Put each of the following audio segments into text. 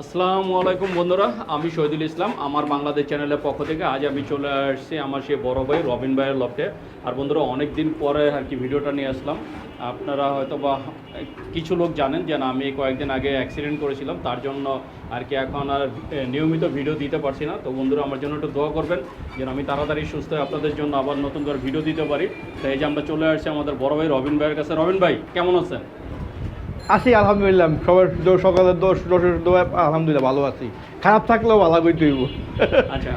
আসসালামু আলাইকুম বন্ধুরা, আমি শহীদুল ইসলাম, আমার বাংলাদেশ চ্যানেলের পক্ষ থেকে আজ আমি চলে আসছি আমার সেই বড় ভাই রবিন ভাইয়ের লফটে। আর বন্ধুরা অনেক দিন পরে আর কি ভিডিওটা নিয়ে আসলাম। আপনারা হয়তো বা কিছু লোক জানেন যে আমি কয়েকদিন আগে অ্যাক্সিডেন্ট করেছিলাম, তার জন্য আর কি এখন আর নিয়মিত ভিডিও দিতে পারছি না। তো বন্ধুরা, আমার জন্য একটু দোয়া করবেন যেন আমি তাড়াতাড়ি সুস্থ আপনাদের জন্য আবার নতুন করে ভিডিও দিতে পারি। তাই যে আমরা চলে আসছি আমাদের বড় ভাই রবিন ভাইয়ের কাছে। রবিন ভাই, কেমন আছেন? আছি আলহামদুলিল্লাহ। সবার দো- সকালের দোষ দোষের দোয়া আলহামদুলিল্লাহ ভালো আছি। খারাপ থাকলেও ভালো করে তুইব। আচ্ছা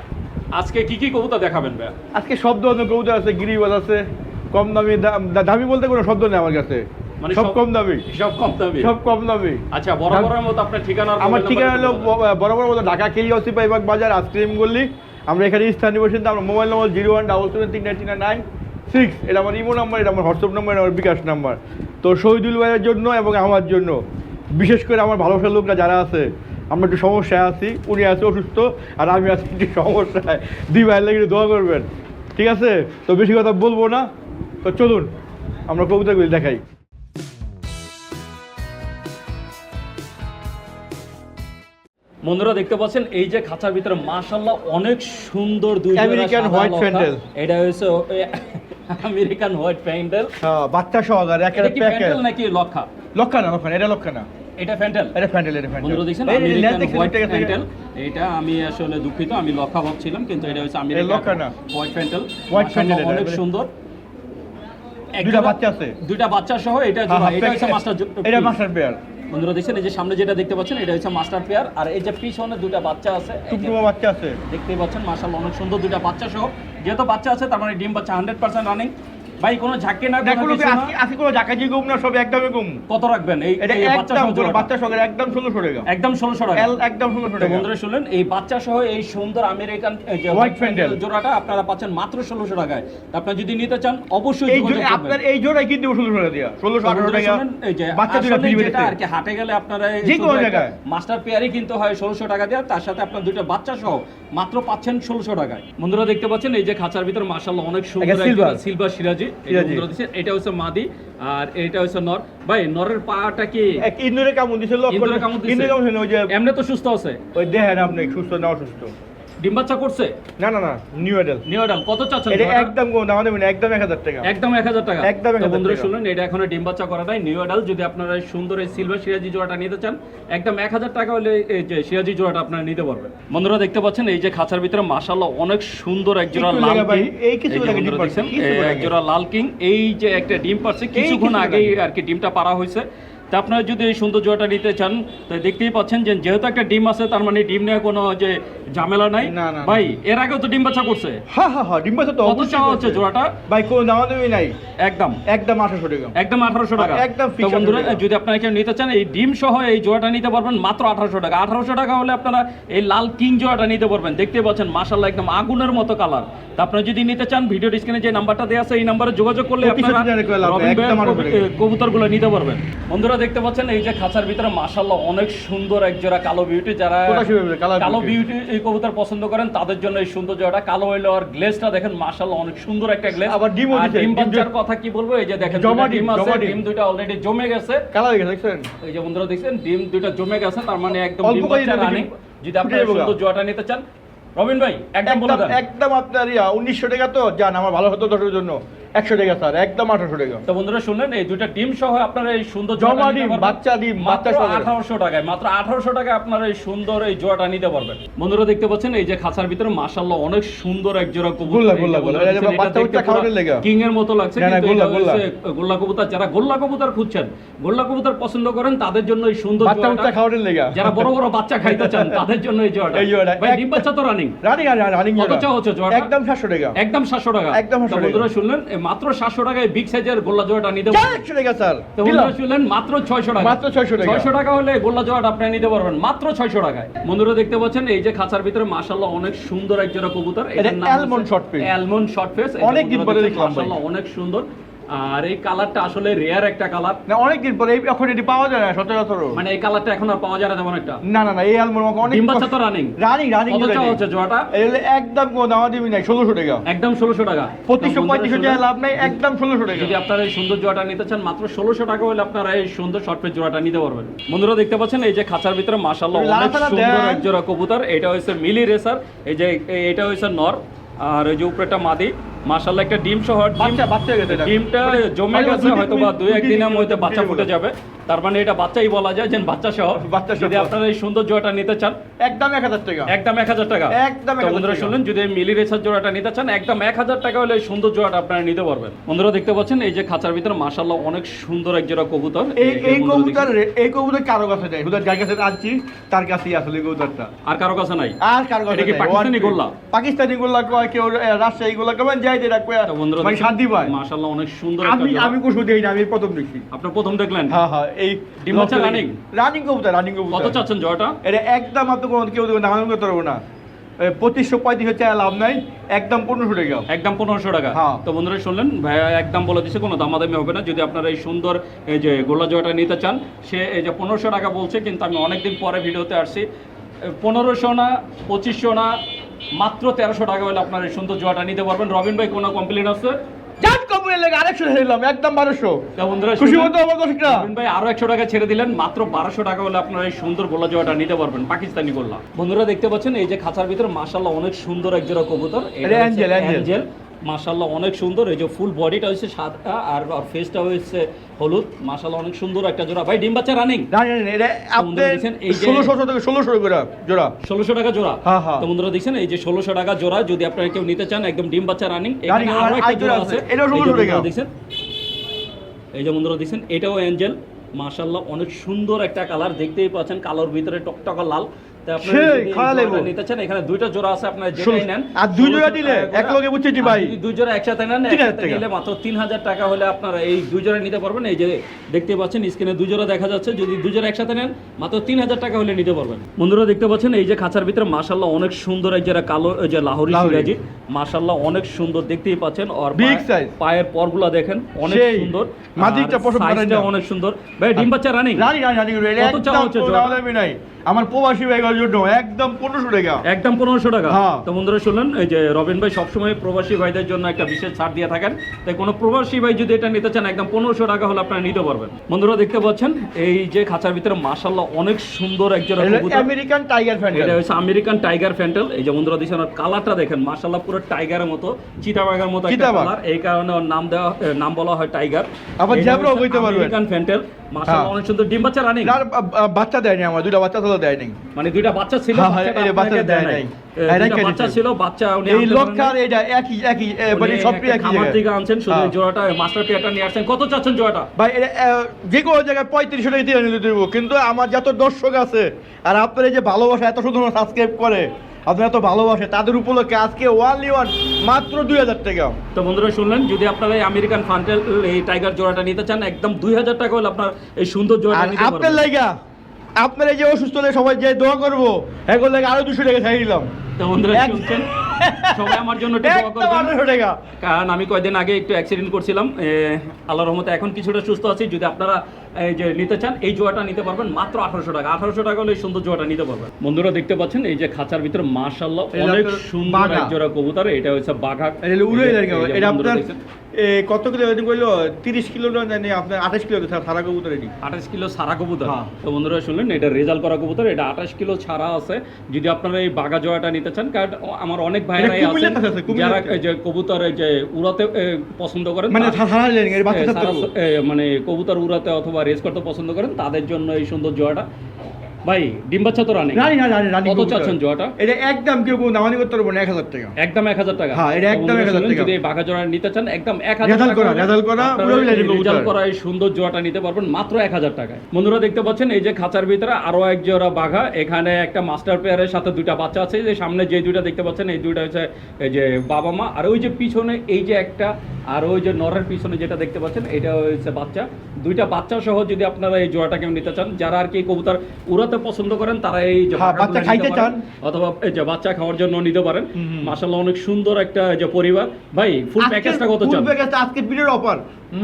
আজকে কি কি কবুতর দেখাবেন ভাই আজকে সব ধরনের কবুতর আছে গিরিবাজ আছে কম দামি দাম- দামি বলতে কোনো শব্দ নেই আমার কাছে। মানে সব কম দামি। সব কম দামি? সব কম দামি। আচ্ছা বরাবরের মতো আপনার ঠিকানা আমার ঠিকানা হলো বলে দেন। ব- বরাবর মতো ঢাকা কেলিয়াসি পাইবাগ বাজার আইসক্রিম গল্লি আমরা এখানে স্থানীয় বাসিন্দা আমার mobile number zero one double seven তিন নাইন নাইন। সিক্স এটা আমার ইমো নাম্বার এটা আমার হোয়াটসঅ্যাপ নাম্বার আমার বিকাশ নাম্বার তো শহীদুল ভাইয়ের জন্য এবং আমার জন্য বিশেষ করে আমার ভালোবাসার লোকরা যারা আছে আমরা একটু সমস্যায় আছি উনি আছে অসুস্থ আর আমি আছি একটু সমস্যায়। দুই ভাইয়ের লাগে দোয়া করবেন ঠিক আছে? তো বেশি কথা বলব না। তো চলুন আমরা কবিতাগুলি দেখাই। বন্ধুরা দেখতে পাচ্ছেন এই যে খাঁচার ভিতরে মাশাল্লাহ অনেক সুন্দর দুই white লক্ষা। Fendel। এটা হচ্ছে আমেরিকান হোয়াইট প্যান্ডেল। হ্যাঁ, বাচ্চা সহকারে এটা প্যাকেট। নাকি লক্ষা? লক্ষানা এটা লক্ষানা এটা প্যান্ডেল? এটা ফ্যান্ডেল এটা ফ্যান্ডেল বন্ধুরা দেখছেন হোয়াইট ঠিক এটা আমি আসলে দুঃখিত আমি লক্ষা ভাবছিলাম কিন্তু এটা হচ্ছে আমেরিকান লক্ষা না। হোয়াইট Fendel অনেক সুন্দর। দুইটা বাচ্চা আছে? দুইটা বাচ্চা সহ এটা হ্যাঁ, হ্যাঁ, এটা হচ্ছে মাস্টার এটা মাস্টার পেয়ার বন্ধুরা দেখছেন এই যে সামনে যেটা দেখতে পাচ্ছেন এটা হচ্ছে মাস্টার পেয়ার আর এই যে পিছনে দুটা বাচ্চা আছে টুকটুকো বাচ্চা আছে। দেখতেই পাচ্ছেন মাশাআল্লাহ অনেক সুন্দর দুটা বাচ্চা সহ। যেহেতু বাচ্চা আছে তার মানে ডিম বাচ্চা হান্ড্রেড পার্সেন্ট রানিং ভাই কোনো ঝাঁকে না দেখো আজকে আজকে কোনো গুম না সব একদমই গুম। কত রাখবেন? এই এটা বাচ্চা সহ বাচ্চা সঙ্গে একদম টাকা একদম টাকা একদম টাকা বন্ধুরা শুনলেন এই বাচ্চা সহ এই সুন্দর আমেরিকান যে হোয়াইট। জোড়াটা আপনারা পাচ্ছেন মাত্র ষোলোশো টাকায়। আপনারা যদি নিতে চান অবশ্যই এই যোগাযোগ জো- করবেন। আপনার এই জোড়াই কিন্তু টাকা দিয়া। ষোলোশো তো আঠারো বন্ধুরা টাকা। এই যে বাচ্চা দুটা ফ্রি আর কি হাটে গেলে আপনারা যে কোনো জায়গায়। মাস্টার পেয়ারই কিন্তু হয় ষোলোশো টাকা দেওয়া তার সাথে আপনার দুইটা বাচ্চা সহ মাত্র পাচ্ছেন ষোলোশো টাকায়। বন্ধুরা দেখতে পাচ্ছেন এই যে খাঁচার ভিতর মাসাল্লাহ অনেক সুন্দর সিলভার সিরাজি। এটা হচ্ছে মাদি আর এটা হচ্ছে নর। ভাই নরের পাটা কি? ইন্দুরে কামড় দিছে লক্ষ ইন্দুরে কামড় দিছে? ইন্দুরে কামড় দিছে, ওই যে এমনি তো সুস্থ আছে। ওই দেখেন আপনি সুস্থ না অসুস্থ? ডিম বাচ্চা করছে? না না না নিউ এডেল নিউডাল কত চাচ্ছেন এটা একদম কম দাম দেবেন একদম এক হাজার টাকা। একদম এক হাজার টাকা। একদম বন্ধুরা টাকা। শুনলেন এটা এখনও ডিম বাচ্চা করা নাই নিউ অ্যাডাল যদি আপনারা সুন্দর এই সিলভার সিরাজি জোড়াটা নিতে চান একদম এক হাজার টাকা হলে এই যে সিরাজি জোড়াটা আপনারা নিতে পারবেন। বন্ধুরা দেখতে পাচ্ছেন এই যে খাঁচার ভিতরে মাশাল্লাহ অনেক সুন্দর এক জোড়া লাল এই কিছু লেগে ডিম এক জোড়া লাল কিং। এই যে একটা ডিম পারছে কিছুক্ষণ কিছু আগেই আর কি ডিমটা পারা হয়েছে। তা আপনারা যদি এই সুন্দর জোড়াটা নিতে চান তো দেখতেই পাচ্ছেন যে যেহেতু একটা ডিম আছে তার মানে ডিম নিয়ে কোনো যে ঝামেলা নাই। ভাই এর আগেও তো ডিম বাচ্চা করছে। হ্যাঁ হ্যাঁ হ্যাঁ ডিম বাচ্চা তো কত চাওয়া হচ্ছে জোড়াটা? ভাই কোনো দাম দেবই নাই। একদম। একদম আঠাশো টাকা। একদম আঠারোশো টাকা। একদম তো বন্ধুরা যদি আপনারা কেউ নিতে চান এই ডিম সহ এই জোড়াটা নিতে পারবেন মাত্র আঠারোশো টাকা। আঠারোশো টাকা হলে আপনারা এই লাল কিং জোড়াটা নিতে পারবেন। দেখতে পাচ্ছেন মাশাল্লাহ একদম আগুনের মতো কালার। তা আপনারা যদি নিতে চান ভিডিও স্ক্রিনে যে নাম্বারটা দেওয়া আছে এই নাম্বারে যোগাযোগ করলে আপনারা আঠারোশো কবুতরগুলো নিতে পারবেন। বন্ধুরা দেখতে পাচ্ছেন এই যে খাঁচার ভিতরে মাশাল্লাহ অনেক সুন্দর এক জোড়া কালো বিউটি যারা কালো বিউটি এই কবুতর পছন্দ করেন তাদের জন্য এই সুন্দর জোড়াটা। কালো হইল আর গ্লেজটা দেখেন মাশাল্লাহ অনেক সুন্দর একটা গ্লেজ আবার ডিম ডিম বাচ্চার কথা কি বলব? এই যে দেখেন জমা ডিম, আছে ডিম। দুইটা অলরেডি জমে গেছে। কালা দেখে দেখছেন? এই যে বন্ধুরা দেখছেন ডিম দুইটা জমে গেছে তার মানে একদম ডিম বাচ্চা রানিং যদি আপনারা যাবে সুন্দর জোড়াটা নিতে চান রবিন ভাই একদম বলে দেন। একদম আপনার ইয়া উনিশশো টাকা তো যান আমার ভালো হতো দশের জন্য। একশো টাকা স্যার একদম আঠারোশো টাকা। তো বন্ধুরা শুনলেন এই দুইটা ডিম সহ আপনারা এই সুন্দর জমা ডিম, বাচ্চা ডিম, মাত্র বাচ্চা সহ। আঠারোশো টাকায় মাত্র আঠারোশো টাকায় আপনারা এই সুন্দর এই জোড়াটা নিতে পারবেন। বন্ধুরা দেখতে পাচ্ছেন এই যে খাঁচার ভিতরে মাশাল্লাহ অনেক সুন্দর এক জোড়া কবুতর। কিং এর মতো লাগছে গোল্লা, কবুতর। যারা গোল্লা কবুতর খুঁজছেন গোল্লা কবুতর পছন্দ করেন তাদের জন্য এই সুন্দর যারা বড় বড় বাচ্চা খাইতে চান তাদের জন্য এই জোড়াটা ভাই ডিম বাচ্চা তো রানিং। রানিং আর রানিং কত চাওয়া হচ্ছে জোড়াটা? একদম সাতশো টাকা। একদম সাতশো টাকা। একদম 700 টাকা। বন্ধুরা শুনলেন মাত্র সাতশো টাকায় বিগ সাইজের গোল্লা জোড়াটা নিতে পারবেন। একশো টাকা স্যার। তো বন্ধুরা শুনলেন মাত্র ছয়শো টাকা। মাত্র 600 টাকা। ছয়শো টাকা হলে গোল্লা জোড়াটা আপনি নিতে পারবেন মাত্র ছয়শো টাকায়। বন্ধুরা দেখতে পাচ্ছেন এই যে খাঁচার ভিতরে মাশাল্লাহ অনেক সুন্দর এক জোড়া কবুতর। এটা almond short face। Almond short face অনেক দিন পরে দেখলাম ভাই। মাশাল্লাহ অনেক সুন্দর। আর এই কালারটা আসলে রেয়ার একটা কালার। না অনেকদিন পরে এখন এটি পাওয়া যায় না সচরাচর। মানে এই কালারটা এখন আর পাওয়া যায় না তেমন একটা। না না না এই আলমোর আমাকে অনেক ডিম বাচ্চা তো রানিং রানিং রানিং কত হচ্ছে জোড়াটা এই হলে একদম কোনো দামা দিবি নাই ষোলোশো টাকা। একদম ষোলোশো টাকা। পঁচিশশো তো বন্ধুরা পঁয়ত্রিশশো শুনলেন? টাকা লাভ নাই একদম ষোলোশো টাকা। যদি আপনারা এই সুন্দর জোড়াটা নিতে চান মাত্র ষোলোশো টাকা হলে আপনারা এই সুন্দর শর্ট পেজ জোড়াটা নিতে পারবেন। বন্ধুরা দেখতে পাচ্ছেন এই যে খাঁচার ভিতরে মাশাল্লাহ লাল অনেক সুন্দর। এক জোড়া কবুতর। এটা হচ্ছে মিলি রেসার। এই যে এটা হচ্ছে নর। আর ওই যে উপরেটা মাদি। মাশাল্লাহ একটা ডিম সহ ডিম বাচ্চা বাচ্চা গেছে ডিমটা জমে মানে গেছে হয়তো বা দুই একদিনের মধ্যে বাচ্চা ফুটে যাবে। তার মানে এটা বাচ্চাই বলা যায় যে বাচ্চা সহ বাচ্চা যদি আপনারা এই সুন্দর জোড়াটা নিতে চান। একদম এক হাজার টাকা। একদম এক হাজার টাকা। একদম বন্ধুরা টাকা। শুনলেন যদি মিলি রেসার জোড়াটা নিতে চান একদম এক হাজার টাকা হলে এই সুন্দর জোড়াটা আপনারা নিতে পারবেন। বন্ধুরা দেখতে পাচ্ছেন এই যে খাঁচার ভিতরে মাশাল্লাহ অনেক সুন্দর এক জোড়া কবুতর। এই এই কবুতর এই কবুতর কারও কাছে নেই। হুদার যার কাছে আনছি তার কাছেই আসলে কবুতরটা। আর কারও কাছে নাই? আর কারও কাছে পাকিস্তানি গোল্লা? পাকিস্তানি গোল্লা কয় কেউ রাজশাহী গোল্লা কবেন যে তো মানে শান্তি পায়। মাশাল্লাহ অনেক সুন্দর আমি আমি কুসু দেই না আমি প্রথম দেখছি। আপনার প্রথম দেখলেন? হ্যাঁ হ্যাঁ এই ডিম বাচ্চা রানিং কবুতর রানিং কবুতর। কত চাচ্ছেন জোড়াটা এটা একদম আপনি কোনো কেউ দেবেন দাম করতে পারব না। পঁচিশশো লাভ নাই। একদম পনেরোশো টাকা। একদম পনেরোশো টাকা। হ্যাঁ। তো বন্ধুরা শুনলেন ভাইয়া একদম বলে দিচ্ছে কোনো দামাদামি হবে না। যদি আপনারা এই সুন্দর এই যে গোল্লা জোড়াটা নিতে চান সে এই যে পনেরোশো টাকা বলছে কিন্তু আমি অনেকদিন পরে ভিডিওতে আসছি। পনেরোশো না পঁচিশশো না মাত্র তেরোশো টাকা হলে আপনার এই সুন্দর জোয়াটা নিতে পারবেন। রবিন ভাই কোনো কমপ্লেন আছে? জান কমে লেগে আরেকশো দিলাম একদম বারোশো। বন্ধুরা খুশি মতো আমার দর্শকরা। ভাই আরও একশো টাকা ছেড়ে দিলেন মাত্র বারোশো টাকা হলে আপনারা এই সুন্দর গোল্লা জোড়াটা নিতে পারবেন পাকিস্তানি গোল্লা। বন্ধুরা দেখতে পাচ্ছেন এই যে খাঁচার ভিতরে মাসাল্লাহ অনেক সুন্দর এক জোড়া কবুতর। এটা। অ্যাঞ্জেল মাশাল্লাহ অনেক সুন্দর। এই যে ফুল বডিটা হচ্ছে সাদা আর ফেসটা হচ্ছে হলুদ। মাশাল্লাহ অনেক সুন্দর একটা জোড়া। ভাই ডিম বাচ্চা রানিং না না এটা এই যে- ষোলোশো থেকে ষোলোশো করে জোড়া। ষোলোশো টাকা জোড়া। হ্যাঁ, হ্যাঁ। তো বন্ধুরা দেখছেন এই যে ষোলোশো টাকা জোড়া যদি আপনারা কেউ নিতে চান একদম ডিম বাচ্চা রানিং এখানে আরও একটা জোড়া আছে। আছে। এটাও এই যে 1600 দেখছেন? এই যে বন্ধুরা দেখছেন এটাও অ্যাঞ্জেল মাশাল্লাহ অনেক সুন্দর একটা কালার দেখতেই পাচ্ছেন কালোর ভিতরে টকটকা লাল। তো আপনারা সেই, এই খাওয়া জোড়াটা লাগবো। নিতে চান এখানে দুইটা জোড়া আছে আপনারা যেটাই ষোলো- নেন আর দুই জোড়া 1600 দিলে, টাকা করে। এক লগে বুঝছেন জি আর ভাই। যদি দুই জোড়া একসাথে নেন তিন হাজার একসাথে টাকা। নিলে মাত্র তিন হাজার টাকা হলে আপনারা এই দুই জোড়া নিতে পারবেন এই যে দেখতে পাচ্ছেন স্ক্রিনে দুই দেখা যাচ্ছে যদি দুই একসাথে নেন মাত্র তিন হাজার টাকা হলে নিতে পারবেন বন্ধুরা দেখতে পাচ্ছেন এই যে খাঁচার ভিতরে মাশাল্লাহ অনেক সুন্দর এক যারা কালো এই যে লাহোরি। সিরাজি মাশাল্লাহ অনেক সুন্দর দেখতেই পাচ্ছেন আর Big পায়ে- size। পায়ের পরগুলা দেখেন অনেক সুন্দর। অনেক সুন্দর ভাই ডিম বাচ্চা রানিং আমার প্রবাসী ভাইগুলোর জন্য একদম পনেরোশো টাকা। একদম পনেরোশো টাকা? হ্যাঁ। তো বন্ধুরা শুনলেন এই যে রবিন ভাই সবসময় প্রবাসী ভাইদের জন্য একটা বিশেষ ছাড় দিয়ে থাকেন। তাই কোনো প্রবাসী ভাই যদি এটা নিতে চান একদম পনেরোশো টাকা হলে আপনারা নিতে পারবেন। বন্ধুরা দেখতে পাচ্ছেন এই যে খাঁচার ভিতরে মাশাল্লাহ অনেক সুন্দর একজন আমেরিকান টাইগার ফ্যান এটা হচ্ছে আমেরিকান টাইগার ফ্যান্টেল এই যে বন্ধুরা দিচ্ছেন ওর কালারটা দেখেন মাশাল্লাহ পুরো টাইগারের মতো চিতাবাগের মতো একটা কালার এই কারণে ওর নাম দেওয়া নাম বলা হয় টাইগার আবার zebra-ও হইতে পারবে। আমেরিকান ফ্যান্টেল মাশাল্লাহ হ্যাঁ। অনেক সুন্দর। ডিম বাচ্চা রানিং? বাচ্চা দেয়নি আমার দুইটা বাচ্চা তো দেয়নি মানে দুইটা বাচ্চা ছিল হ্যাঁ, দেয় নাই। বাচ্চা ছিল বাচ্চা উনি এই লক্ষার এটা একই একই মানে সব একই। থেকে আনছেন শুধু হ্যাঁ। জোড়াটা মাস্টার পেয়ারটা নিয়ে আসছেন। কত চাচ্ছেন জোড়াটা? ভাই এটা যে কোনো জায়গায় পঁয়ত্রিশশো টাকা দিয়ে নিতে দেবো কিন্তু আমার যত দর্শক আছে আর আপনার এই যে ভালোবাসা এত সুন্দর সাবস্ক্রাইব করে আপনারা এত ভালোবাসে তাদের উপলক্ষে আজকে ওয়ানলি ওয়ান মাত্র দুই হাজার টাকা। তো বন্ধুরা শুনলেন যদি আপনারা এই আমেরিকান ফান্টেল এই টাইগার জোড়াটা নিতে চান একদম দুই হাজার টাকা হলে আপনার এই সুন্দর জোড়াটা আপনার লাইগা আপনার যে অসুস্থ হলে সবাই যে দোয়া করব এখন আরও দুশো টাকা ছাড়িয়ে দিলাম। তো বন্ধুরা শুনছেন? সবাই আমার জন্য কারণ আমি কয়েকদিন আগে একটু অ্যাক্সিডেন্ট করছিলাম। এ, আল্লাহর রহমতে এখন কিছুটা সুস্থ আছি। যদি আপনারা এই যে নিতে চান এই জোয়াটা নিতে পারবেন। মাত্র আঠারোশো টাকা। আঠারোশো টাকা হলে এই সুন্দর জোয়াটা নিতে পারবেন। বন্ধুরা দেখতে পাচ্ছেন এই যে খাঁচার ভিতরে মাশাল্লাহ অনেক সুন্দর এক জোড়া কবুতর। এটা হচ্ছে বাঘা। এটা আপনার কত কিলো ওজন করল তিরিশ কিলো জানি আপনার আঠাশ কিলো সারা কবুতর এটি। আঠাশ কিলো সারা কবুতর। হ্যাঁ। তো বন্ধুরা শুনলেন এটা রেজাল্ট করা কবুতর। এটা আঠাশ কিলো ছাড়া আছে। যদি আপনারা এই বাঘা জোয়াটা নিতে চান কারণ আমার অনেক ভাইরাই ভাই আছে, যারা যে কবুতর যে উড়াতে পছন্দ করেন মানে মানে কবুতর উড়াতে অথবা রেস করতে পছন্দ করেন তাদের জন্য এই সুন্দর জোয়াটা। ভাই ডিম বাচ্চা তো রানি রানি না রানি রানি কত চাচ্ছেন জোয়াটা? এটা একদম কেউ কোনো দামানি করতে পারব না এক হাজার টাকা। একদম এক হাজার টাকা। হ্যাঁ, এটা একদম 1000 শুনলেন, টাকা। যদি বাঘা জোড়া নিতে চান একদম এক হাজার রেজাল্ট করা, রেজাল্ট এই রেজাল্ট করা এই সুন্দর জোড়াটা নিতে পারবেন মাত্র এক হাজার টাকায়। বন্ধুরা দেখতে পাচ্ছেন এই যে খাঁচার ভিতরে আরও এক জোড়া বাঘা। এখানে একটা মাস্টার পেয়ারের সাথে দুইটা বাচ্চা আছে। যে সামনে যে দুইটা দেখতে পাচ্ছেন এই দুইটা হচ্ছে এই যে বাবা মা। আর ওই যে পিছনে এই যে একটা আর ওই যে নরের পিছনে যেটা দেখতে পাচ্ছেন এটা হচ্ছে বাচ্চা। দুইটা বাচ্চা সহ যদি আপনারা এই জোড়াটাকে নিতে চান যারা আর কি কবুতর উড়াতে পছন্দ করেন তারা এই যে হ্যাঁ, বাচ্চা খাইতে চান। অথবা এই যে বাচ্চা খাওয়ার জন্য নিতে পারেন। মাশাআল্লাহ অনেক সুন্দর একটা এই যে পরিবার। ভাই ফুল প্যাকেজটা কত চান? ফুল প্যাকেজটা আজকে পিরিয়ড অফার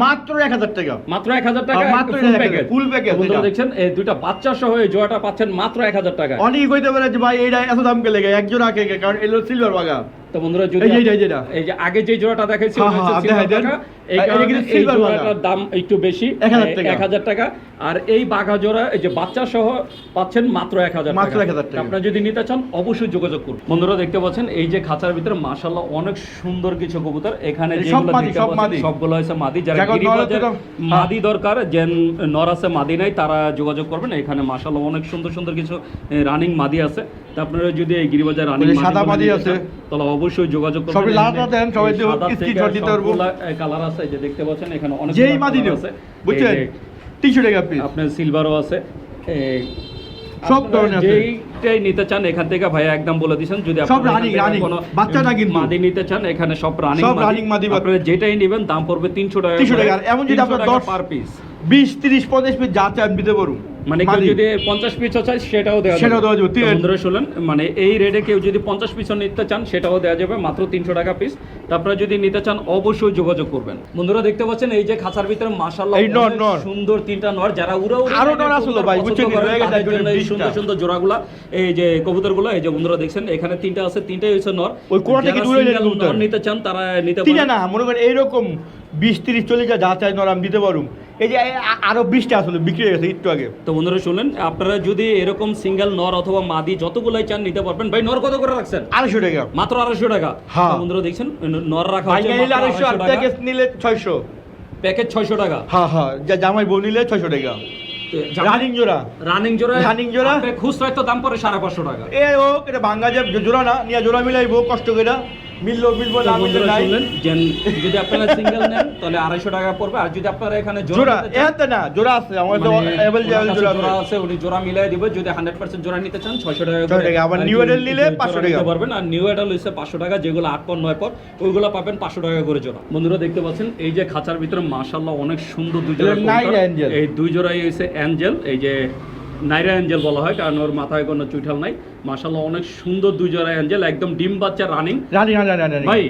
মাত্র এক হাজার টাকা। মাত্র এক হাজার টাকা হ্যাঁ, মাত্র ফুল প্যাকেজ full package বন্ধুরা। দেখছেন এই দুইটা বাচ্চা সহ এই জোড়াটা পাচ্ছেন মাত্র এক হাজার টাকা। অনেকে কইতে পারে যে ভাই এইটা এত দাম কে লেগে? একজন আগে কারণ এলো সিলভার বাগা তো বন্ধুরা যদি এই যে, এই যে, এই যেটা। এই যে আগে যে জোড়াটা দেখাইছি এই কারণে এই জোড়াটার দাম একটু বেশি এক হাজার টাকা। আর এই বাঘা জোড়া এই যে বাচ্চা সহ পাচ্ছেন মাত্র এক হাজার মাত্র 1000 টাকা। আপনারা যদি নিতে চান অবশ্যই যোগাযোগ করুন। বন্ধুরা দেখতে পাচ্ছেন এই যে খাঁচার ভিতরে মাশাল্লাহ অনেক সুন্দর কিছু কবুতর। এখানে যেগুলো মাদি, দেখতে পাচ্ছেন সবগুলো হচ্ছে মাদি। যারা। মাদি দরকার যে নর আছে মাদি নাই তারা যোগাযোগ করবেন। এখানে মাশাল্লাহ অনেক সুন্দর সুন্দর কিছু রানিং মাদি আছে। তা আপনারা যদি এই গিরিবাজার রানিং সাদা মাদি আছে। তাহলে অবশ্যই যোগাযোগ করবেন। সবই দেন, সবাই দিতে পারব। কালার আছে। এই যে দেখতে পাচ্ছেন এখানে অনেক যেই মাদি আছে। বুঝছেন? এই যে তিনশো টাকা পিস আপনার সিলভারও আছে। সব ধরনের আছে। যেইটাই নিতে চান এখান থেকে ভাইয়া একদম বলে দিয়েছেন যদি সব রানিং কোনো বাচ্চা না কিন্তু। মাদি নিতে চান এখানে সব রানিং সব রানিং মাদি আপনারা যেটাই নেবেন দাম পড়বে তিনশো টাকা 300 টাকা। এমন যদি আপনার দশ- পার পিস বিশ তিরিশ পঞ্চাশ পিস যা চান দিতে পারুন মানে কেউ যদি পঞ্চাশ পিসও চাই সেটাও দেওয়া সেটাও দেওয়া যাবে। তো বন্ধুরা শুনলেন মানে এই রেটে কেউ যদি পঞ্চাশ পিসও নিতে চান সেটাও দেওয়া যাবে মাত্র তিনশো টাকা পিস তারপরে যদি নিতে চান অবশ্যই যোগাযোগ করবেন বন্ধুরা দেখতে পাচ্ছেন এই যে খাঁচার ভিতরে নর। সুন্দর তিনটা নর যারা উড়া উড়ি আরও নর আসলো কবুতর ভাই, পছন্দ বুঝছেন কি? করেন, রয়ে গেছে তাদের একজনের জন্য এই 20 টা। সুন্দর সুন্দর জোড়াগুলা এই যে কবুতরগুলো এই যে বন্ধুরা দেখছেন এখানে তিনটা আছে তিনটাই হচ্ছে নর ওই কোড়া থেকে দূরে। নর নিতে চান তারা নিতে পারেন না মনে করেন এইরকম বিশ তিরিশ চল্লিশ যা চাই নর আমি দিতে পারুম এই যে আরও বিশটা আসলে বিক্রি হয়ে গেছে একটু আগে তো বন্ধুরা শুনলেন আপনারা যদি এরকম সিঙ্গেল নর অথবা মাদি যতগুলাই চান নিতে পারবেন। ভাই নর কত করে রাখছেন? আড়াইশো টাকা। মাত্র আড়াইশো টাকা। হ্যাঁ। বন্ধুরা দেখছেন নর রাখা হচ্ছে আড়াইশো টাকা। নিলে ছয়শো। প্যাকেজ ছয়শো টাকা। হ্যাঁ হ্যাঁ জামাই বউ নিলে ছয়শো টাকা। রানিং জোড়া। রানিং তো দাম পড়ে সাড়ে পাঁচশো টাকা। এ ও এটা ভাঙ্গা যে জোড়া না নিয়ে জোড়া মিলাইবো কষ্ট করে মিললো মিলবো না মিললে নাই। যদি আপনারা সিঙ্গেল নেন তাহলে আড়াইশো টাকা পড়বে। আর যদি আপনারা এখানে জোড়া এতে না জোড়া আছে আমার তো মানে অ্যাভেল জোড়া জোড়া আছে। উনি জোড়া মিলাই দিবে। যদি হান্ড্রেড পার্সেন্ট জোড়া নিতে চান ছয়শো টাকা আবার কি model নিলে জোড়া 500 নিতে টাকা। পারবেন। আর নিউ এডাল হচ্ছে পাঁচশো টাকা যেগুলো আট পর নয় পর ওইগুলো পাবেন পাঁচশো টাকা করে জোড়া। বন্ধুরা দেখতে পাচ্ছেন এই যে খাঁচার ভিতরে মাশাল্লাহ অনেক সুন্দর দুই জোড়া। এই দুই জোড়াই হচ্ছে অ্যাঞ্জেল এই যে নাইরা অ্যাঞ্জেল বলা হয় কারণ ওর মাথায় কোনো চুইঠাল নাই। মাসাল্লাহ অনেক সুন্দর দুই জোড়া অ্যাঞ্জেল একদম ডিম বাচ্চা রানিং রানি রানি রানি রানি ভাই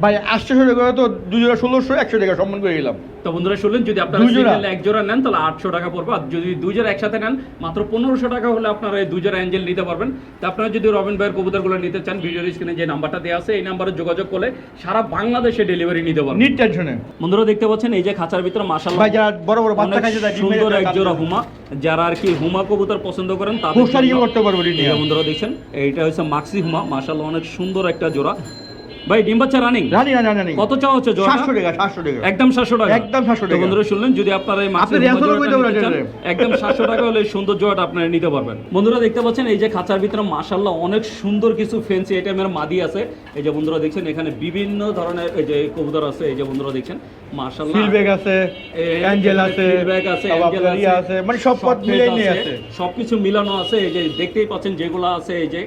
ভাই আটশো টাকা তো দুই জোড়া ষোলোশো একশো টাকা সম্মান করে গেলাম তো বন্ধুরা শুনলেন যদি আপনারা সিঙ্গেল এক জোড়া নেন তাহলে আটশো টাকা পড়বে। আর যদি দুই জোড়া একসাথে নেন মাত্র পনেরোশো টাকা হলে আপনারা এই দুই জোড়া অ্যাঞ্জেল নিতে পারবেন। তো আপনারা যদি রবিন ভাইয়ের কবুতরগুলো নিতে চান ভিডিওর স্ক্রিনে যে নাম্বারটা দেওয়া আছে এই নাম্বারে যোগাযোগ করলে সারা বাংলাদেশে ডেলিভারি নিতে পারবেন। নিট টেনশনে বন্ধুরা দেখতে পাচ্ছেন এই যে খাঁচার ভিতরে মাশাআল্লাহ ভাই যারা বড় বড় বাচ্চা খাইছে ডিম সুন্দর এক জোড়া হুমা। যারা আর কি হুমা কবুতর পছন্দ করেন তাদের জন্য- করতে পারব এই বন্ধুরা দেখছেন এইটা হচ্ছে মাক্সি হুমা মাশাআল্লাহ অনেক সুন্দর একটা জোড়া। ভাই ডিম বাচ্চা রানিং রানি রানি রানি কত চাওয়া হচ্ছে জোড়া সাতশো টাকা সাতশো টাকা। একদম সাতশো টাকা। একদম 700 টাকা। বন্ধুরা শুনলেন যদি আপনারা এই মাছের। একদম সাতশো টাকা হলে সুন্দর জোড়াটা আপনারা নিতে পারবেন। বন্ধুরা দেখতে পাচ্ছেন এই যে খাঁচার ভিতরে মাশাল্লাহ অনেক সুন্দর কিছু ফেন্সি আইটেমের মাদি আছে। এই যে বন্ধুরা দেখছেন এখানে বিভিন্ন ধরনের এই যে কবুতর আছে এই যে বন্ধুরা দেখছেন সিলব্যাগ আছে অ্যাঞ্জেল আছে আছে, ইয়ে আছে মানে সব পথ মিলাই নিয়ে আছে। সবকিছু মিলানো আছে এই যে দেখতেই পাচ্ছেন যেগুলো আছে এই যে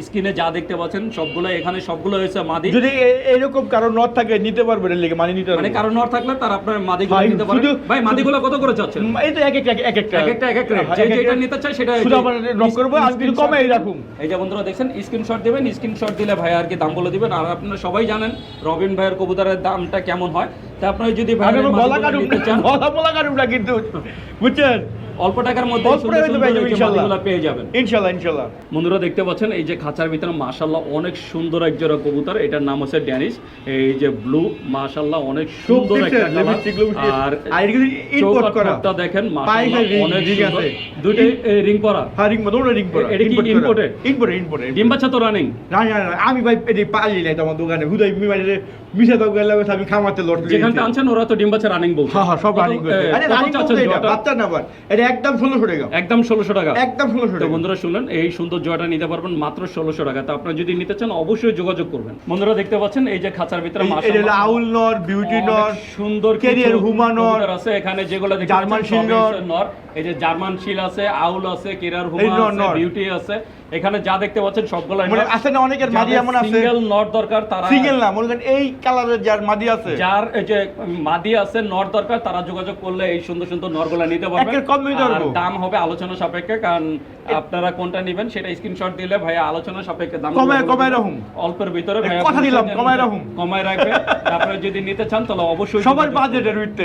স্ক্রিনে যা দেখতে পাচ্ছেন সবগুলো এখানে সবগুলো হয়েছে মাদি। যদি এরকম কারও নট থাকে নিতে পারবে এর লেগে মানে নিতে মানে পারবে। কারণ নর থাকলে তার আপনার মাদিগুলো ভাই, নিতে শুধু- ভাই মাদিগুলো কত করে চাচ্ছেন এই তো এক একটা এক একটা। এক একটা এক এক রেট যে যেটা নিতে চাই সেটা শুধু আবার নক করব আমি কিন্তু কমেই রাখুন। এই যে বন্ধুরা দেখছেন স্ক্রিনশট দিবেন স্ক্রিনশট দিলে ভাই আর কি দাম বলে দিবেন। আর আপনারা সবাই জানেন রবিন ভাইয়ের কবুতরের দামটা কেমন হয়। তা আপনারা যদি আমি ভাইয়ের আমার গলা গলা বলা কাটুম না কিন্তু বুঝছেন? অল্প টাকার মধ্যে। পেয়ে যাবেন। ইনশাল্লাহ ইনশাল্লাহ। বন্ধুরা দেখতে পাচ্ছেন এই যে খাঁচার ভিতরে মাশাল্লাহ অনেক সুন্দর এক জোড়া কবুতর। এটার নাম হচ্ছে ড্যানিশ। এই যে ব্লু মাশাল্লাহ অনেক সুন্দর একটা। আর দেখেন অনেক সুন্দর। আছে। রিং করা হ্যাঁ রিং মতো রিং পড়া এটা কি imported? ইম্পোর্টেড ইম্পোর্টেড ডিম বাচ্চা তো রানিং না না না, আমি ভাই এটি পালি নাই তোমার দোকানে হুদাই মিশা দাও গেলে আমি খামাতে লট যেখানটা আনছেন ওরা তো ডিম বাচ্চা রানিং বলছে। হ্যাঁ হ্যাঁ সব রানিং আরে রানিং এটা? বাচ্চা না এটা একদম 1600 টাকা। একদম ষোলোশো টাকা। একদম 1600 তো টাকা। বন্ধুরা শুনলেন এই সুন্দর জয়টা নিতে পারবেন মাত্র ষোলোশো টাকা। তো আপনারা যদি নিতে চান অবশ্যই যোগাযোগ করবেন। বন্ধুরা দেখতে পাচ্ছেন এই যে খাঁচার ভিতরে আউল নর বিউটি নর সুন্দর Carrier হুমা নর, আছে এখানে যেগুলো জার্মান শিল নর। এই যে জার্মান শিল আছে আউল আছে কেরার হুমা আছে বিউটি আছে। এখানে যা দেখতে পাচ্ছেন সবগুলো মানে আছে না অনেকের মাদি এমন আছে? সিঙ্গেল নট দরকার তারা সিঙ্গেল না মনে করেন এই কালারের যার মাদি আছে। যার এই যে মাদি আছে নর দরকার তারা যোগাযোগ করলে এই সুন্দর সুন্দর নরগুলা নিতে পারবেন একের কম নিতে আর পারব। দাম হবে আলোচনা সাপেক্ষে কারণ আপনারা কোনটা নেবেন সেটা স্ক্রিনশট দিলে ভাইয়া আলোচনা সাপেক্ষে দাম কমায়- কমায় রাখুন। অল্পের ভিতরে এ, ভাইয়া কথা দিলাম, যে কমায় রাখুন। কমায় রাখবে আপনারা যদি নিতে চান তাহলে অবশ্যই সবার বাজেটের উঠতে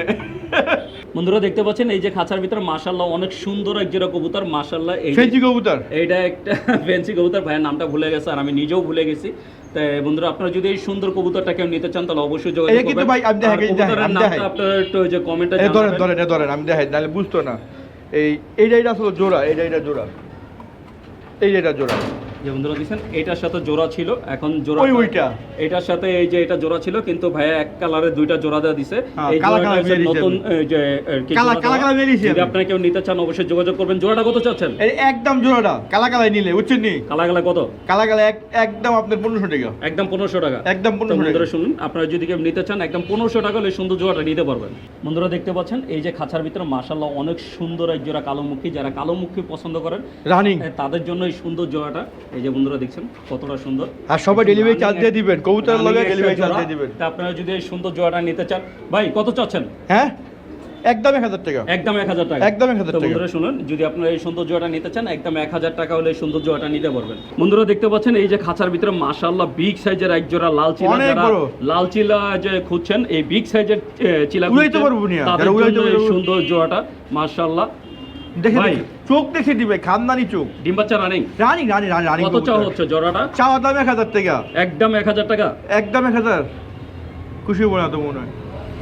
বন্ধুরা দেখতে পাচ্ছেন এই যে খাঁচার ভিতরে মাশাল্লাহ অনেক সুন্দর এক জোড়া কবুতর মাশাল্লাহ এই যে- কবুতর? এইটা একটা ফ্যান্সি কবুতর। ভাইয়ের নামটা ভুলে গেছে আর আমি নিজেও ভুলে গেছি। তাই বন্ধুরা আপনারা যদি এই সুন্দর কবুতরটা কেউ নিতে চান তাহলে অবশ্যই যোগাযোগ করবেন। ভাই আমি দেখাই, দেখাই, আমি দেখাই। আপনারা একটু যে ধরেন ধরেন ধরেন আমি দেখাই নাহলে বুঝতো না। এই এইটা এটা আসলে জোড়া এইটা এটা জোড়া। এইটা এটা জোড়া। যে বন্ধুরা দিচ্ছেন এটার সাথে জোড়া ছিল এখন জোড়া ওই ওইটা। এটার সাথে এই যে এটা জোড়া ছিল কিন্তু ভাইয়া এক কালারে দুইটা জোড়া দেওয়া দিছে। হ্যাঁ, এই কালা কালা নতুন যে কালা- কালা কালা মিলিয়েছি যদি আপনারা কেউ নিতে চান অবশ্যই যোগাযোগ করবেন। জোড়াটা কত চাচ্ছেন? এই একদম জোড়াটা কালা কালাই নিলে বুঝছেন নি? কালা কালা কত? কালা কালা একদম আপনার পনেরোশো টাকা। একদম পনেরোশো টাকা। একদম তো 1500 বন্ধুরা টাকা। শুনুন আপনারা যদি কেউ নিতে চান একদম পনেরোশো টাকা হলে সুন্দর জোড়াটা নিতে পারবেন। বন্ধুরা দেখতে পাচ্ছেন এই যে খাঁচার ভিতরে মাসাল্লাহ অনেক সুন্দর এক জোড়া কালোমুখী যারা কালোমুখী পছন্দ করেন রানিং তাদের জন্য এই সুন্দর জোড়াটা। এই যে বন্ধুরা দেখছেন কতটা সুন্দর। আর সবাই ডেলিভারি চার্জ দিয়ে দিবেন কবুতরের রানিং লগে ডেলিভারি চার্জ দিয়ে দিবেন। আপনারা যদি এই সুন্দর জোড়াটা নিতে চান ভাই কত চাচ্ছেন? হ্যাঁ? একদম এক হাজার টাকা। একদম এক হাজার টাকা। একদম 1000 তো টাকা। বন্ধুরা শুনুন যদি আপনারা এই সুন্দর জোড়াটা নিতে চান একদম এক হাজার টাকা হলে এই জোড়াটা নিতে পারবেন। বন্ধুরা দেখতে পাচ্ছেন এই যে খাঁচার ভিতরে মাশাআল্লাহ বিগ সাইজের এক জোড়া লাল চিলা যারা লাল চিলা যে খুঁজছেন এই বিগ সাইজের চিলা উড়াইতে পারব না। সুন্দর জোড়াটা মাশাআল্লাহ। দেখে ভাই। চোখ দেখে দিবে খানদানি চোখ। ডিম বাচ্চা running? Running running running running কত চাও হচ্ছে জোড়াটা? চাওয়া দাম এক হাজার টাকা। একদম এক হাজার টাকা? একদম এক হাজার। খুশি হব তো মনে হয়।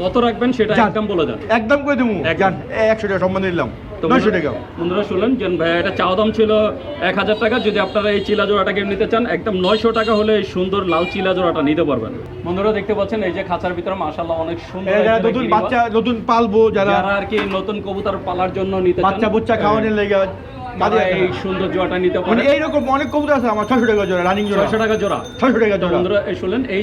কত রাখবেন সেটা একদম বলে দেন। একদম করে দেবো। যান একশো টাকা সম্মান দিলাম বন্ধুরা- টাকা। বন্ধুরা শুনলেন যে এটা চাওয়া দাম ছিল এক হাজার টাকা। যদি আপনারা এই চিলা জোড়াটাকে নিতে চান একদম নয়শো টাকা হলে এই সুন্দর লাল চিলা জোড়াটা নিতে পারবেন। বন্ধুরা দেখতে পাচ্ছেন এই যে খাঁচার ভিতরে মাশাল্লাহ অনেক সুন্দর নতুন বাচ্চা নতুন পালবো যারা আর কি নতুন কবুতর পালার জন্য নিতে বাচ্চা বুচ্চা খাওয়ানোর লেগে এই সুন্দর জোড়াটা নিতে পারে। এইরকম অনেক কবুতর আছে আমার ছশো টাকা জোড়া রানিং জোড়া। ছয়শো টাকা জোড়া। ছশো টাকা জোড়া। বন্ধুরা এই শুনলেন এই।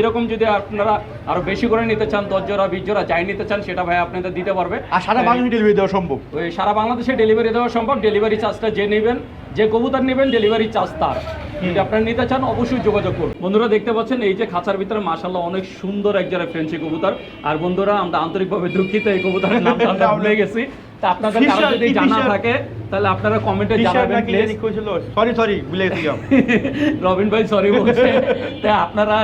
এরকম যদি আপনারা আরও বেশি করে নিতে চান দশ জোড়া বিশ জোড়া যাই নিতে চান সেটা ভাই আপনাদের দিতে পারবে। আর সারা বাংলা ডেলিভারি দেওয়া সম্ভব। ওই সারা বাংলাদেশে ডেলিভারি দেওয়া সম্ভব। ডেলিভারি চার্জটা যে নেবেন যে কবুতর নেবেন ডেলিভারি চার্জ তার। যদি আপনারা নিতে চান অবশ্যই যোগাযোগ করুন। বন্ধুরা দেখতে পাচ্ছেন এই যে খাঁচার ভিতরে মাশাল্লাহ অনেক সুন্দর এক ফ্রেঞ্চি কবুতর। আর বন্ধুরা আমরা আন্তরিকভাবে দুঃখিত এই কবুতরের নামটা আমরা ভুলে গেছি। তা আপনাদের কারও যদি জানা থাকে তাহলে আপনারা কমেন্টে জানাবেন প্লিজ সরি সরি ভুলে রবিন ভাই সরি বলছে। তা আপনারা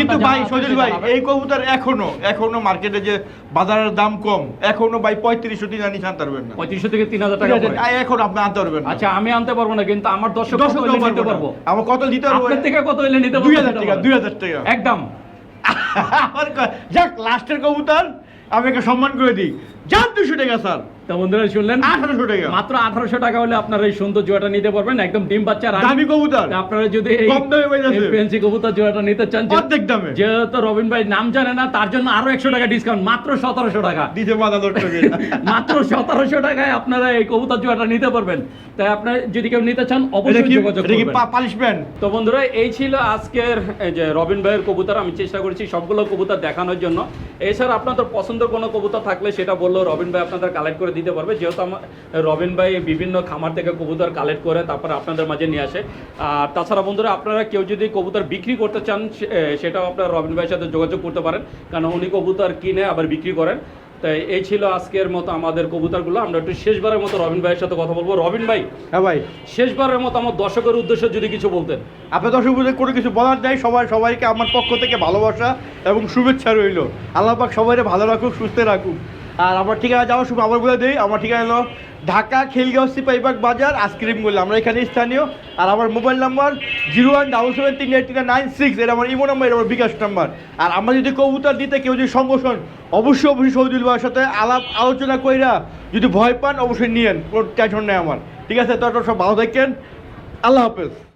কিন্তু ভাই সজল ভাই এই কবুতর এখনও এখনও মার্কেটে যে বাজারের দাম কম এখনও ভাই পঁয়ত্রিশশো আনি আনতে পারবেন না। পঁয়ত্রিশশো থেকে তিন হাজার টাকা। এখন আপনি আনতে পারবেন না। আচ্ছা আমি আনতে পারব না কিন্তু আমার দর্শক কত দর্শক নিতে পারব? আমার কত দিতে পারব? আপনার থেকে কত হইলে নিতে পারব? দুই হাজার টাকা। দুই হাজার টাকা। একদম। যাক লাস্টের কবুতর আমি একে সম্মান করে দিই। যান দুশো টাকা স্যার। তো বন্ধুরা শুনলেন? আঠারোশো টাকা। মাত্র আঠারোশো টাকা হলে আপনারা এই সুন্দর জোড়াটা নিতে পারবেন একদম ডিম বাচ্চা দামি কবুতর। আপনারা যদি এই ফেন্সি কবুতর জোড়াটা নিতে চান অর্ধেক দামে। যেহেতু রবিন ভাই নাম জানে না তার জন্য আরও একশো টাকা ডিসকাউন্ট মাত্র সতেরোশো টাকা। দিতে মাত্র সতেরোশো টাকায় আপনারা এই কবুতর জোড়াটা নিতে পারবেন। তাই আপনার যদি কেউ নিতে চান অবশ্যই যোগাযোগ পালিশমেন্ট তো বন্ধুরা এই ছিল আজকের যে রবিন ভাইয়ের কবুতর আমি চেষ্টা করেছি সবগুলো কবুতর দেখানোর জন্য। এছাড়া আপনাদের পছন্দের কোনো কবুতর থাকলে সেটা বলল রবিন ভাই আপনাদের কালেক্ট করে দিতে পারবে। যেহেতু আমার রবিন ভাই বিভিন্ন খামার থেকে কবুতর কালেক্ট করে তারপরে আপনাদের মাঝে নিয়ে আসে। আর তাছাড়া বন্ধুরা আপনারা কেউ যদি কবুতর বিক্রি করতে চান সেটাও আপনারা রবিন ভাইয়ের সাথে যোগাযোগ করতে পারেন। কারণ উনি কবুতর কিনে আবার বিক্রি করেন। তাই এই ছিল আজকের মতো আমাদের কবুতরগুলো। আমরা একটু শেষবারের মতো রবিন ভাইয়ের সাথে কথা বলব। রবিন ভাই হ্যাঁ ভাই। শেষবারের মতো আমার দর্শকের উদ্দেশ্যে যদি কিছু বলতেন। আপনার দর্শক বন্ধুদের কোনো কিছু বলার নাই। সবাই সবাইকে আমার পক্ষ থেকে ভালোবাসা এবং শুভেচ্ছা রইল। আল্লাহ পাক সবাইকে ভালো রাখুক সুস্থ রাখুক। আর আমার ঠিকানা যাওয়ার সময় আবার বলে দিই, আমার ঠিকানা হলো ঢাকা খিলগাঁও সিপাইবাগ বাজার, আইসক্রিম বললে আমরা এখানে স্থানীয়। আর আমার mobile number zero one double seven তিন এইট নাইন সিক্স, এটা আমার ইমো নাম্বার, এটা আমার বিকাশ নাম্বার। আর আমরা যদি কবুতর দিতে কেউ যদি সংগঠন, অবশ্যই অবশ্যই শহীদুল ভাইয়ের সাথে আলাপ আলোচনা কইরা যদি ভয় পান, অবশ্যই নিয়েন, কোনো টেনশন নেই আমার। ঠিক আছে তো সব ভালো থাকেন। আল্লাহ হাফেজ।